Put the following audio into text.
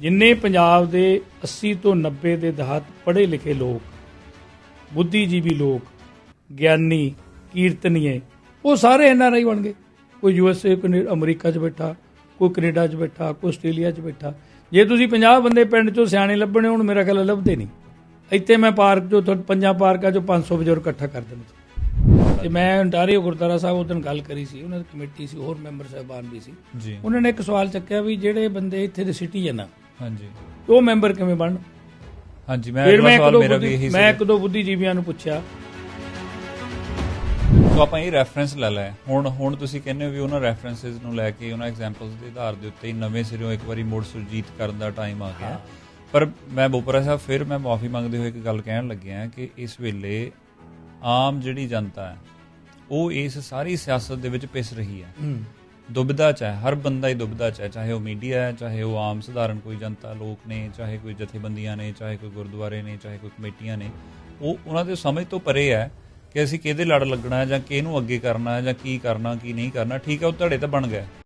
ਜਿੰਨੇ ਪੰਜਾਬ ਦੇ 80 ਤੋਂ 90 ਦੇ ਦਹਾਤ ਪੜ੍ਹੇ ਲਿਖੇ ਲੋਕ ਬੁੱਧੀਜੀਵੀ ਲੋਕ ਗਿਆਨੀ ਕੀਰਤਨੀਏ ਉਹ ਸਾਰੇ ਐਨਆਰਆਈ ਬਣ ਗਏ। ਕੋਈ ਯੂਐਸਏ ਕੋਈ ਅਮਰੀਕਾ 'ਚ ਬੈਠਾ ਕੋਈ ਕੈਨੇਡਾ 'ਚ ਬੈਠਾ ਕੋਈ ਆਸਟ੍ਰੇਲੀਆ 'ਚ ਬੈਠਾ। ਜੇ ਤੁਸੀਂ 50 ਬੰਦੇ ਪਿੰਡ 'ਚੋਂ ਸਿਆਣੇ ਲੱਭਣੇ ਹੁਣ ਮੇਰਾ ਖਿਆਲ ਲੱਭਦੇ ਨਹੀਂ। ਇੱਥੇ ਮੈਂ ਪਾਰਕ 'ਚੋਂ ਤੁਹਾਡੇ ਪੰਜਾਂ ਪਾਰਕਾਂ 'ਚੋਂ 500 ਬਜ਼ੁਰਗ ਇਕੱਠਾ ਕਰ ਦਿੰਦਾ ਤੇ ਮੈਂ ਅੰਟਾਰੀਓ ਗੁਰਦੁਆਰਾ ਸਾਹਿਬ ਉਹ ਦਿਨ ਗੱਲ ਕਰੀ ਸੀ ਉਹਨਾਂ ਦੀ ਕਮੇਟੀ ਸੀ ਹੋਰ ਮੈਂਬਰ ਸਾਹਿਬਾਨ ਵੀ ਸੀ। ਉਹਨਾਂ ਨੇ ਇੱਕ ਸਵਾਲ ਚੱਕਿਆ ਵੀ ਜਿਹੜੇ ਬੰਦੇ ਇੱਥੇ ਦੇ ਸਿਟੀਜ਼ਨ ਆ ਹਾਂਜੀ। ਉਹ ਮੈਂਬਰ ਕਿਵੇਂ ਬਣਨ? ਹਾਂਜੀ ਮੈਂ ਅਗਲਾ ਮੈਂ ਸਵਾਲ ਮੇਰਾ ਵੀ ਇਹੀ ਮੈਂ ਸੀ ਇੱਕ ਦੋ ਬੁੱਧੀਜੀਵੀਆਂ ਨੂੰ ਪੁੱਛਿਆ। ਸੋ ਆਪਾਂ ਇਹ ਰੈਫਰੈਂਸ ਲੈ ਲੈ। ਹੁਣ ਹੁਣ ਤੁਸੀਂ ਕਹਿੰਦੇ ਹੋ ਵੀ ਉਹਨਾਂ ਰੈਫਰੈਂਸਸ ਨੂੰ ਲੈ ਕੇ ਉਹਨਾਂ ਐਗਜ਼ਾਮਪਲਸ ਦੇ ਆਧਾਰ ਦੇ ਉੱਤੇ ਨਵੇਂ ਸਿਰੋਂ ਇੱਕ ਵਾਰੀ ਮੋੜ ਸੁਰਜੀਤ ਕਰਨ ਦਾ ਟਾਈਮ ਆ ਗਿਆ। ਪਰ ਮੈਂ ਬੋਪਰਾ ਸਾਹਿਬ ਫਿਰ ਮੈਂ ਮਾਫੀ ਮੰਗਦੇ ਹੋਏ ਇੱਕ ਗੱਲ ਕਹਿਣ ਲੱਗਿਆ ਕਿ ਇਸ ਵੇਲੇ ਆਮ ਜਿਹੜੀ ਜਨਤਾ ਹੈ ਉਹ ਇਸ ਸਾਰੀ ਸਿਆਸਤ ਦੇ ਵਿੱਚ ਪਿਸ ਰਹੀ ਹੈ। ਦੁਬਦਾ ਚ ਹਰ ਬੰਦਾ ਹੀ ਦੁਬਿਧਾ ਚ ਚਾਹੇ ਉਹ ਮੀਡੀਆ ਹੈ, ਚਾਹੇ ਉਹ ਆਮ ਸਧਾਰਨ ਕੋਈ ਜਨਤਾ, ਲੋਕ ਨੇ, ਚਾਹੇ ਕੋਈ ਜਥੇਬੰਦੀਆਂ ਨੇ, ਚਾਹੇ ਕੋਈ ਗੁਰਦੁਆਰੇ ਨੇ, ਚਾਹੇ ਕੋਈ ਕਮੇਟੀਆਂ ਨੇ, ਉਹ ਉਹਨਾਂ ਦੇ ਸਮਝ ਤੋਂ ਪਰੇ ਹੈ ਕਿ ਅਸੀਂ ਕਿਹਦੇ ਲੜ ਲੱਗਣਾ ਹੈ ਜਾਂ ਕਿਹਨੂੰ ਅੱਗੇ ਕਰਨਾ ਹੈ ਜਾਂ ਕੀ ਕਰਨਾ, ਕੀ ਨਹੀਂ ਕਰਨਾ, ਠੀਕ ਹੈ, ਉਹ ਧੜੇ ਤਾਂ ਬਣ ਗਿਆ।